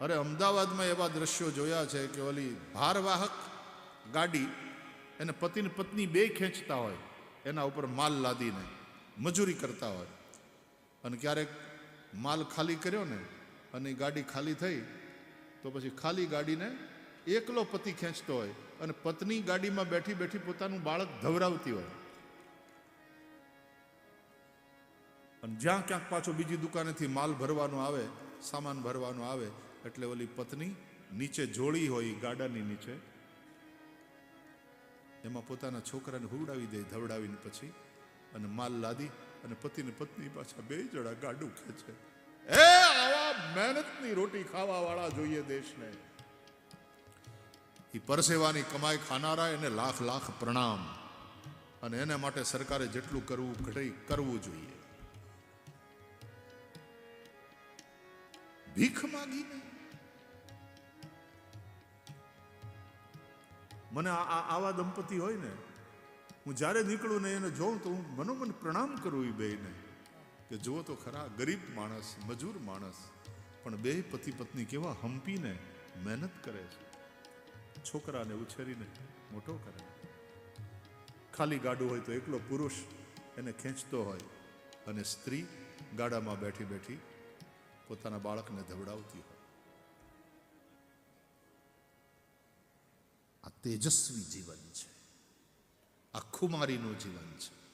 અરે અમદાવાદમાં એવા દ્રશ્યો જોયા છે કે ઓલી ભારવાહક ગાડી એને પતિને પત્ની બે ખેંચતા હોય, એના ઉપર માલ લાદીને મજૂરી કરતા હોય. અને ક્યારેક માલ ખાલી કર્યો ને અને ગાડી ખાલી થઈ, તો પછી ખાલી ગાડીને એકલો પતિ ખેંચતો હોય અને પત્ની ગાડીમાં બેઠી બેઠી પોતાનું બાળક ધવરાવતી હોય. અને જ્યાં ક્યાંક પાછો બીજી દુકાનેથી માલ ભરવાનો આવે, સામાન ભરવાનો આવે એટલે ઓલી પત્ની નીચે જોડી હોય ગાડાની નીચે. એમાં પોતાના છોકરાને હુવડાવી દે, ધવડાવીને પછી અને માલ લાદી અને પતિને પત્ની પાછા બે જણા ગાડું ખેંચે. એ આવા મહેનતની રોટી ખાવા વાળા જોઈએ દેશને. એ પરસેવાની કમાઈ ખાનારા એને લાખ લાખ પ્રણામ. અને એના માટે સરકારે જેટલું કરવું ઘટઈ કરવું જોઈએ. ભીખ માગીને મને આવા દંપતી હોય ને, હું જ્યારે નીકળું ને એને જોઉં તો હું મનોમન પ્રણામ કરું એ બેયને, કે જુઓ તો ખરા, ગરીબ માણસ, મજૂર માણસ, પણ બે પતિ પત્ની કેવા હંપીને મહેનત કરે છે. છોકરાને ઉછેરીને મોટો કરે. ખાલી ગાડું હોય તો એકલો પુરુષ એને ખેંચતો હોય અને સ્ત્રી ગાડામાં બેઠી બેઠી પોતાના બાળકને ધવડાવતી હોય. તેજસ્વી જીવન છે. આ ખુમારીનું જીવન છે.